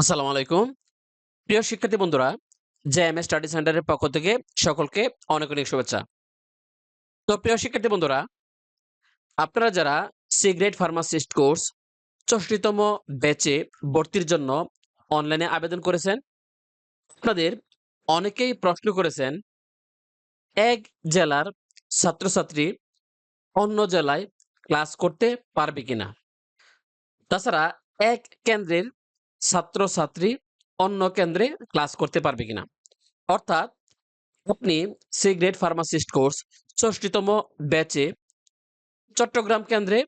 আসসালামু আলাইকুম। প্রিয় শিক্ষার্থী বন্ধুরা জে এম স্টাডি সেন্টারের পক্ষ থেকে সকলকে অনেক অনেক শুভেচ্ছা। তো প্রিয় শিক্ষার্থী বন্ধুরা, আপনারা যারা সিগ্রেট ফার্মাসিস্ট কোর্স চষ্টিতম ব্যাচে ভর্তির জন্য অনলাইনে আবেদন করেছেন, আপনাদের অনেকেই প্রশ্ন করেছেন, এক জেলার ছাত্রছাত্রী অন্য জেলায় ক্লাস করতে পারবে কিনা? তাছাড়া এক কেন্দ্রের ছাত্রছাত্রী অন্য কেন্দ্রে ক্লাস করতে পারবে কিনা? অর্থাৎ আপনি সি গ্রেড ফার্মাসিস্ট কোর্স ষষ্ঠীতম ব্যাচে চট্টগ্রাম কেন্দ্রে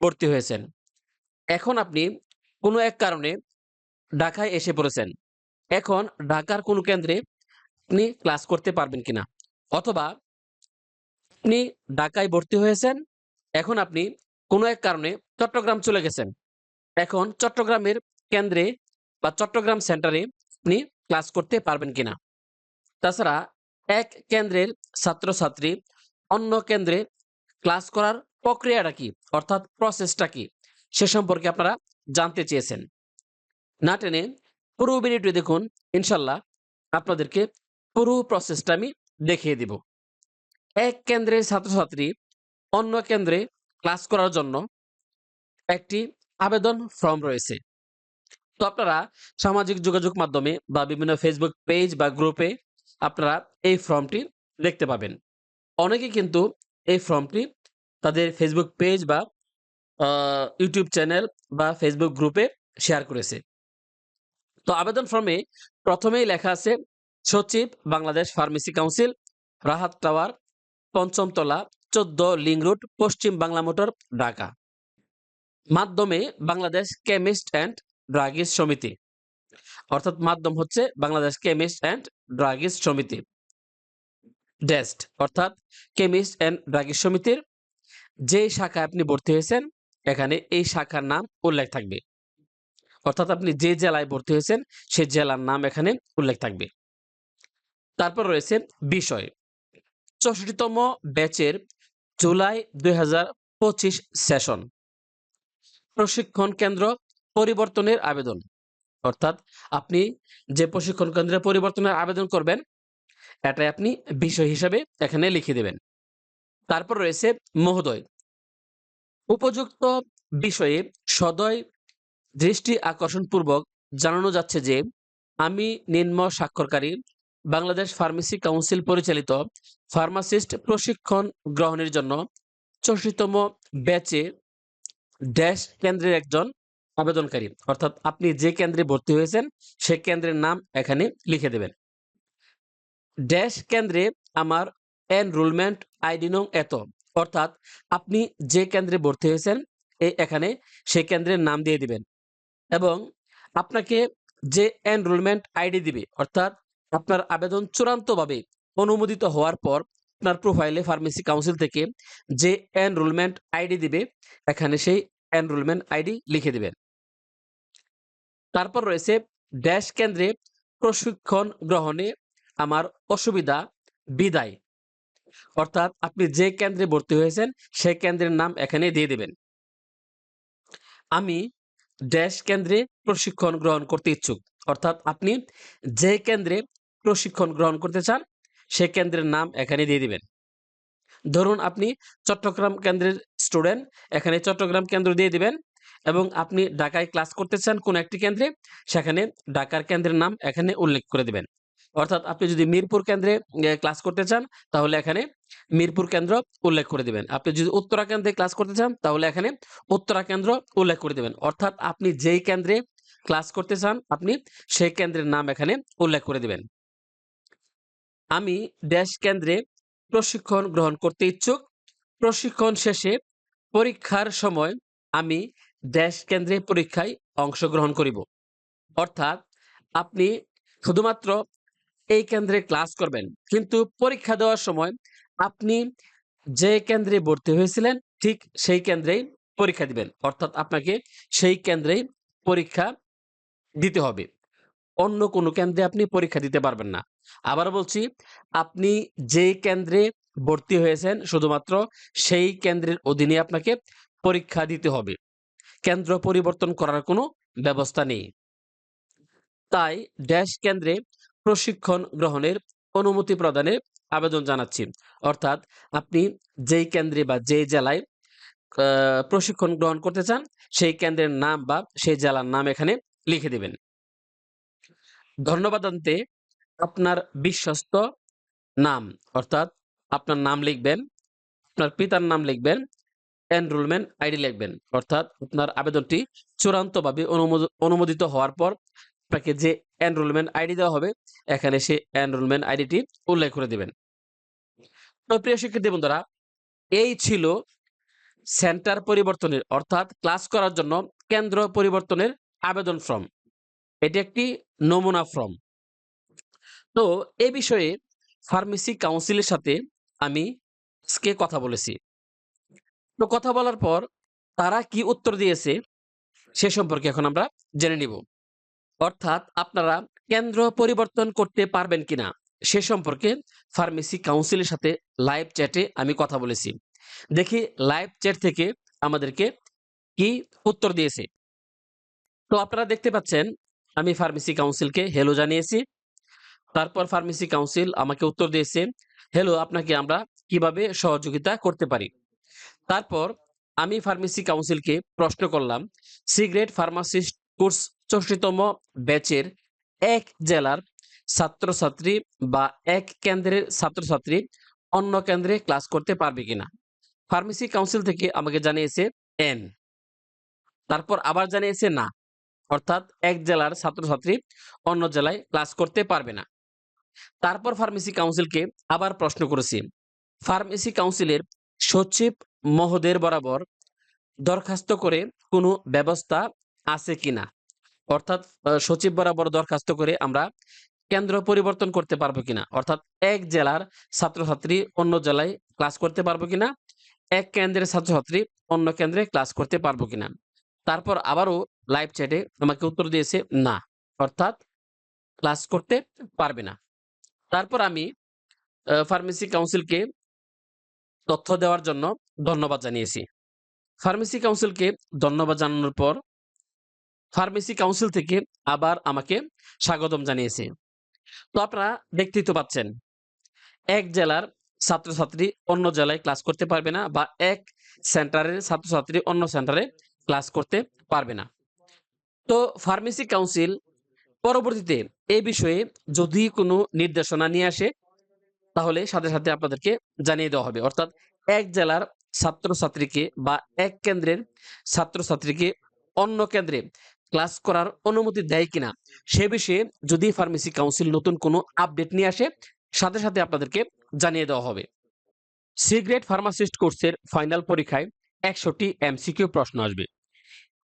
ভর্তি হয়েছেন। এখন আপনি কোনো এক কারণে ঢাকায় এসে পড়েছেন। এখন ঢাকার কোনো কেন্দ্রে আপনি ক্লাস করতে পারবেন কিনা? অথবা আপনি ঢাকায় ভর্তি হয়েছেন, এখন আপনি কোনো এক কারণে চট্টগ্রাম চলে গেছেন। এখন চট্টগ্রামের কেন্দ্রে বা চট্টগ্রাম সেন্টারে আপনি ক্লাস করতে পারবেন কিনা। তাছাড়া এক কেন্দ্রের ছাত্রছাত্রী অন্য কেন্দ্রে ক্লাস করার প্রক্রিয়াটা কি, অর্থাৎ প্রসেসটা কি, সে সম্পর্কে আপনারা জানতে চেয়েছেন। না টেনে পুরো ভিডিওটি দেখুন, ইনশাল্লাহ আপনাদেরকে পুরো প্রসেসটা আমি দেখিয়ে দিব। এক কেন্দ্রের ছাত্রছাত্রী অন্য কেন্দ্রে ক্লাস করার জন্য একটি আবেদন ফর্ম রয়েছে। তো আপনারা সামাজিক যোগাযোগ মাধ্যমে বা বিভিন্ন ফেসবুক পেজ বা গ্রুপে আপনারা এই ফর্মটি দেখতে পাবেন। অনেকে কিন্তু এই ফর্মটি তাদের ফেসবুক পেজ বা ইউটিউব চ্যানেল বা ফেসবুক গ্রুপে শেয়ার করেছে। তো আবেদন ফর্মে প্রথমেই লেখা আছে, সচিব Bangladesh pharmacy council Rahat tower পঞ্চমতলা চোদ্দ লিং রুট পশ্চিম বাংলা মোটর, ঢাকা। মাধ্যমে বাংলাদেশ কেমিস্ট অ্যান্ড ড্রাগিস্ট সমিতি অর্থাৎ মাধ্যম হচ্ছে বাংলাদেশ কেমিস্ট অ্যান্ড ড্রাগিস্ট সমিতি ডেস্ট অর্থাৎ কেমিস্ট অ্যান্ড ড্রাগিস্ট সমিতির যে শাখায় আপনি ভর্তি হয়েছেন, এখানে এই শাখার নাম উল্লেখ থাকবে। অর্থাৎ আপনি যে জেলায় ভর্তি হয়েছেন সেই জেলার নাম এখানে উল্লেখ থাকবে। তারপর রয়েছে বিষয়। চৌষট্টিতম ব্যাচের জুলাই দুই হাজার পঁচিশ সেশন। প্রশিক্ষণ কেন্দ্র পরিবর্তনের আবেদন। অর্থাৎ আপনি যে প্রশিক্ষণ কেন্দ্রে পরিবর্তনের আবেদন করবেন, এটাই আপনি বিষয় হিসাবে এখানে লিখে দেবেন। তারপর রয়েছে মহোদয়। উপযুক্ত বিষয়ে সদয় দৃষ্টি আকর্ষণ পূর্বক জানানো যাচ্ছে যে, আমি নিম্ন স্বাক্ষরকারী বাংলাদেশ ফার্মেসি কাউন্সিল পরিচালিত ফার্মাসিস্ট প্রশিক্ষণ গ্রহণের জন্য চৌষট্টিতম ব্যাচে ড্যাশ কেন্দ্রের একজন আবেদনকারী। অর্থাৎ আপনি যে কেন্দ্রে ভর্তি হয়েছেন, সে কেন্দ্রের নাম এখানে লিখে দেবেন। ড্যাশ কেন্দ্রে আমার এনরোলমেন্ট আইডি নং এত। অর্থাৎ আপনি যে কেন্দ্রে ভর্তি হয়েছেন এই এখানে সেই কেন্দ্রের নাম দিয়ে দিবেন। এবং আপনাকে যে এনরোলমেন্ট আইডি দিবে, অর্থাৎ আপনার আবেদন চূড়ান্তভাবে অনুমোদিত হওয়ার পর আপনার প্রোফাইলে ফার্মেসি কাউন্সিল থেকে যে এনরোলমেন্ট আইডি দিবে, এখানে সেই এনরোলমেন্ট আইডি লিখে দিবেন। তারপর রয়েছে ড্যাশ কেন্দ্রে প্রশিক্ষণ গ্রহণে আমার অসুবিধা, বিদায়। অর্থাৎ আপনি যে কেন্দ্রে ভর্তি হয়েছেন, সেই কেন্দ্রের নাম এখানে দিয়ে দেবেন। আমি ড্যাশ কেন্দ্রে প্রশিক্ষণ গ্রহণ করতে ইচ্ছুক। অর্থাৎ আপনি যে কেন্দ্রে প্রশিক্ষণ গ্রহণ করতে চান, সে কেন্দ্রের নাম এখানে দিয়ে দিবেন। ধরুন আপনি চট্টগ্রাম কেন্দ্রের স্টুডেন্ট, এখানে চট্টগ্রাম কেন্দ্র দিয়ে দিবেন। এবং আপনি ঢাকায় ক্লাস করতে চান কোন একটি কেন্দ্রে, সেখানে ঢাকার কেন্দ্রের নাম এখানে উল্লেখ করে দিবেন। অর্থাৎ আপনি যদি মিরপুর কেন্দ্রে ক্লাস করতে চান, তাহলে এখানে মিরপুর কেন্দ্র উল্লেখ করে দিবেন। আপনি যদি উত্তরা কেন্দ্রে ক্লাস করতে চান, তাহলে এখানে উত্তরা কেন্দ্র উল্লেখ করে দিবেন। অর্থাৎ আপনি যেই কেন্দ্রে ক্লাস করতে চান, আপনি সেই কেন্দ্রের নাম এখানে উল্লেখ করে দেবেন। আমি ড্যাশ কেন্দ্রে প্রশিক্ষণ গ্রহণ করতে ইচ্ছুক। প্রশিক্ষণ শেষে পরীক্ষার সময় আমি ড্যাশ কেন্দ্রে পরীক্ষায় অংশগ্রহণ করিব। অর্থাৎ আপনি শুধুমাত্র এই কেন্দ্রে ক্লাস করবেন, কিন্তু পরীক্ষা দেওয়ার সময় আপনি যে কেন্দ্রে ভর্তি হয়েছিলেন, ঠিক সেই কেন্দ্রেই পরীক্ষা দিবেন। অর্থাৎ আপনাকে সেই কেন্দ্রেই পরীক্ষা দিতে হবে। অন্য কোনো কেন্দ্রে আপনি পরীক্ষা দিতে পারবেন না। আবার বলছি, আপনি যে কেন্দ্রে ভর্তি হয়েছেন, শুধুমাত্র সেই কেন্দ্রের অধীনে আপনাকে পরীক্ষা দিতে হবে। কেন্দ্র পরিবর্তন করার কোনো ব্যবস্থা নেই। তাই ড্যাশ কেন্দ্রে প্রশিক্ষণ গ্রহণের অনুমতি প্রদানের আবেদন জানাচ্ছি। অর্থাৎ আপনি যেই কেন্দ্রে বা যেই জেলায় প্রশিক্ষণ গ্রহণ করতে চান, সেই কেন্দ্রের নাম বা সেই জেলার নাম এখানে লিখে দিবেন। ধন্যবাদ আনতে আপনার বিশ্বস্ত নাম, অর্থাৎ আপনার নাম লিখবেন, আপনার পিতার নাম লিখবেন এনরোলমেন্ট আইডি লিখবেন। অর্থাৎ আপনার আবেদনটি চূড়ান্তভাবে অনুমোদ- অনুমোদিত হওয়ার পর আপনাকে যে এনরোলমেন্ট আইডি দেওয়া হবে, এখানে সে এনরোলমেন্ট আইডিটি উল্লেখ করে দিবেন। তো প্রিয় শিক্ষার্থী বন্ধুরা, এই ছিল সেন্টার পরিবর্তনের, অর্থাৎ ক্লাস করার জন্য কেন্দ্র পরিবর্তনের আবেদন ফর্ম। এটি একটি নমুনা ফর্ম। তো এ বিষয়ে ফার্মেসি কাউন্সিলের সাথে আমি আজকে কথা বলেছি। তো কথা বলার পর তারা কি উত্তর দিয়েছে সে সম্পর্কে এখন আমরা জেনে নিব। অর্থাৎ আপনারা কেন্দ্র পরিবর্তন করতে পারবেন কিনা সে সম্পর্কে ফার্মেসি কাউন্সিলের সাথে লাইভ চ্যাটে আমি কথা বলেছি। দেখি লাইভ চ্যাট থেকে আমাদেরকে কি উত্তর দিয়েছে। তো আপনারা দেখতে পাচ্ছেন, আমি ফার্মেসি কাউন্সিলকে হেলো জানিয়েছি। তারপর ফার্মেসি কাউন্সিল আমাকে উত্তর দিয়েছে হেলো আপনাকে আমরা কীভাবে সহযোগিতা করতে পারি? তারপর আমি ফার্মেসি কাউন্সিলকে প্রশ্ন করলাম, সিগারেট ফার্মাসিস্ট কোর্স চৌষট্টিতম ব্যাচের এক জেলার ছাত্রছাত্রী বা এক কেন্দ্রের ছাত্রছাত্রী অন্য কেন্দ্রে ক্লাস করতে পারবে কিনা? ফার্মেসি কাউন্সিল থেকে আমাকে জানিয়েছে, এন। তারপর আবার জানিয়েছে, না। অর্থাৎ এক জেলার ছাত্রছাত্রী অন্য জেলায় ক্লাস করতে পারবে না। তারপর ফার্মেসি কাউন্সিলকে আবার প্রশ্ন করেছি ফার্মেসি কাউন্সিলের সচিব মহোদয়ের বরাবর দরখাস্ত করে কোনো ব্যবস্থা আছে কিনা? অর্থাৎ সচিব বরাবর দরখাস্ত করে আমরা কেন্দ্র পরিবর্তন করতে পারব কিনা? অর্থাৎ, এক জেলার ছাত্রছাত্রী অন্য জেলায় ক্লাস করতে পারব কিনা? এক কেন্দ্রের ছাত্রছাত্রী অন্য কেন্দ্রে ক্লাস করতে পারব কিনা? তারপর আবারও লাইভ চ্যাটে আমাকে উত্তর দিয়েছে না, অর্থাৎ ক্লাস করতে পারবে না। তারপর আমি ফার্মেসি কাউন্সিলকে তথ্য দেওয়ার জন্য ধন্যবাদ জানিয়েছি। ফার্মেসি কাউন্সিলকে ধন্যবাদ জানানোর পর ফার্মেসি কাউন্সিল থেকে আবার আমাকে স্বাগতম জানিয়েছে। তো আপনারা দেখতেই তো পাচ্ছেন। এক জেলার ছাত্রছাত্রী অন্য জেলায় ক্লাস করতে পারবে না বা এক সেন্টারের ছাত্রছাত্রী অন্য সেন্টারে ক্লাস করতে পারবে না। তো ফার্মেসি কাউন্সিল পরবর্তীতে এই বিষয়ে যদি কোনো নির্দেশনা নিয়ে আসে, তাহলে সাথে সাথে আপনাদেরকে জানিয়ে দেওয়া হবে। অর্থাৎ এক জেলার ছাত্রছাত্রীকে বা এক কেন্দ্রের ছাত্রছাত্রীকে অন্য কেন্দ্রে ক্লাস করার অনুমতি দেয় কিনা, সে বিষয়ে যদি ফার্মেসি কাউন্সিল নতুন কোনো আপডেট নিয়ে আসে, সাথে সাথে আপনাদেরকে জানিয়ে দেওয়া হবে। সিগ্রেট ফার্মাসিস্ট কোর্সের ফাইনাল পরীক্ষায় একশোটি এমসিকিউ প্রশ্ন আসবে।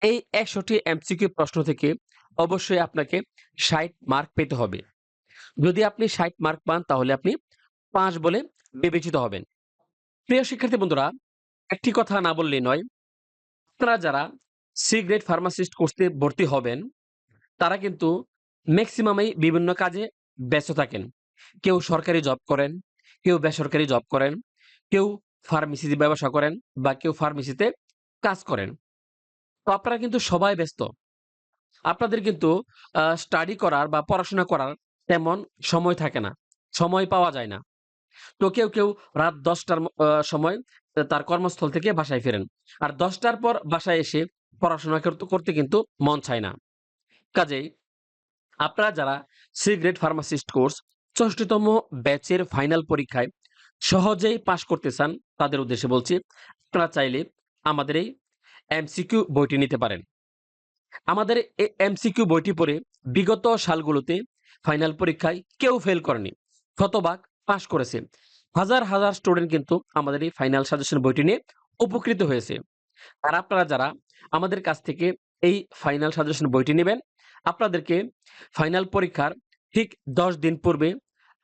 এই একশোটি এমসিকিউ প্রশ্ন থেকে অবশ্যই আপনাকে ষাট মার্ক পেতে হবে। যদি আপনি ষাট মার্ক পান, তাহলে আপনি পাঁচ বলে বিবেচিত হবেন। প্রিয় শিক্ষার্থী বন্ধুরা একটি কথা না বললেই নয়। আপনারা যারা সিগ্রেট ফার্মাসিস্ট কোর্সে ভর্তি হবেন, তারা কিন্তু ম্যাক্সিমামই বিভিন্ন কাজে ব্যস্ত থাকেন। কেউ সরকারি জব করেন, কেউ বেসরকারি জব করেন, কেউ ফার্মেসিতে ব্যবসা করেন বা কেউ ফার্মেসিতে কাজ করেন। তো আপনারা কিন্তু সবাই ব্যস্ত। আপনাদের কিন্তু স্টাডি করার বা পড়াশোনা করার তেমন সময় থাকে না। সময় পাওয়া যায় না। তো কেউ কেউ রাত দশটার সময় তার কর্মস্থল থেকে বাসায় ফেরেন। আর দশটার পর বাসায় এসে পড়াশোনা করতে- কিন্তু মন চায় না। কাজেই আপনারা যারা সিগ্রেট ফার্মাসিস্ট কোর্স, ষষ্ঠতম ব্যাচের ফাইনাল পরীক্ষায় সহজেই পাশ করতে চান, তাদের উদ্দেশ্যে বলছি, আপনারা চাইলে আমাদের এই এমসিকিউ বইটি নিতে পারেন। আমাদের এই এমসিকিউ বইটি পড়ে বিগত সালগুলোতে ফাইনাল পরীক্ষায় কেউ ফেল করেনি, শতভাগ পাশ করেছে। হাজার হাজার স্টুডেন্ট কিন্তু আমাদের এই ফাইনাল সাজেশন বইটি নিয়ে উপকৃত হয়েছে। আর আপনারা যারা আমাদের কাছ থেকে এই ফাইনাল সাজেশন বইটি নেবেন, আপনাদেরকে ফাইনাল পরীক্ষার ঠিক দশ দিন পূর্বে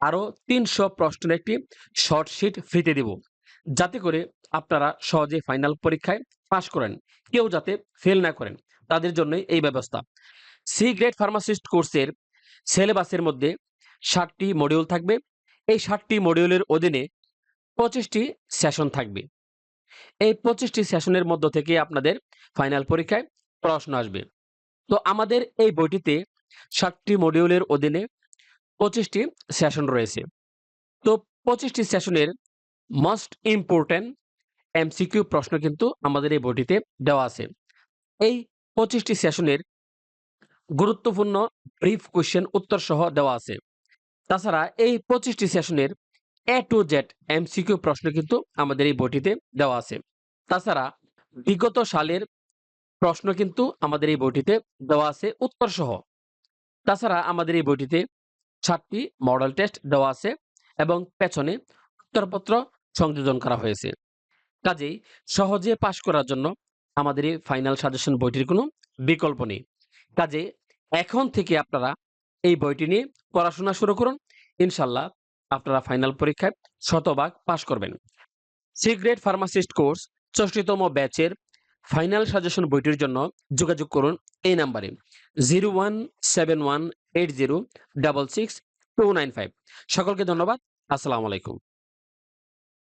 আরও তিনশো প্রশ্নের একটি শর্ট শিট ফ্রিতে দিব। যাতে করে আপনারা সহজে ফাইনাল পরীক্ষায় পাশ করেন, কেউ যাতে ফেল না করেন, তাদের জন্যই এই ব্যবস্থা। সি গ্রেড ফার্মাসিস্ট কোর্সের সিলেবাসের মধ্যে ষাটটি মডিউল থাকবে এই ষাটটি মডিউলের অধীনে পঁচিশটি সেশন থাকবে। এই পঁচিশটি সেশনের মধ্য থেকে আপনাদের ফাইনাল পরীক্ষায় প্রশ্ন আসবে। তো আমাদের এই বইটিতে সাতটি মডিউলের অধীনে পঁচিশটি সেশন রয়েছে। তো পঁচিশটি সেশনের মোস্ট ইম্পর্ট্যান্ট এমসিকিউ প্রশ্ন কিন্তু আমাদের এই বইটিতে দেওয়া আছে। এই পঁচিশটি সেশনের গুরুত্বপূর্ণ ব্রিফ কোয়েশ্চেন উত্তর সহ দেওয়া আছে। তাছাড়া এই পঁচিশটি সেশনের এ টু জেড এমসিকিউ প্রশ্ন কিন্তু আমাদের এই বইটিতে দেওয়া আছে। তাছাড়া বিগত সালের প্রশ্ন কিন্তু আমাদের এই বইটিতে দেওয়া আছে উত্তর সহ তাছাড়া আমাদের এই বইটিতে সাতটি মডেল টেস্ট দেওয়া আছে এবং পেছনে উত্তরপত্র সংযোজন করা হয়েছে। কাজেই সহজে পাশ করার জন্য আমাদের এই ফাইনাল সাজেশন বইটির কোনো বিকল্প নেই। কাজে এখন থেকে আপনারা এই বইটি নিয়ে পড়াশোনা শুরু করুন। ইনশাল্লাহ আপনারা ফাইনাল পরীক্ষায় শতভাগ পাশ করবেন। সিগ্রেট ফার্মাসিস্ট কোর্স ষষ্ঠতম ব্যাচের ফাইনাল সাজেশন বইটির জন্য যোগাযোগ করুন এই নাম্বারে zero one seven one eight zero double six two nine five. সকলকে ধন্যবাদ। আসসালামু আলাইকুম।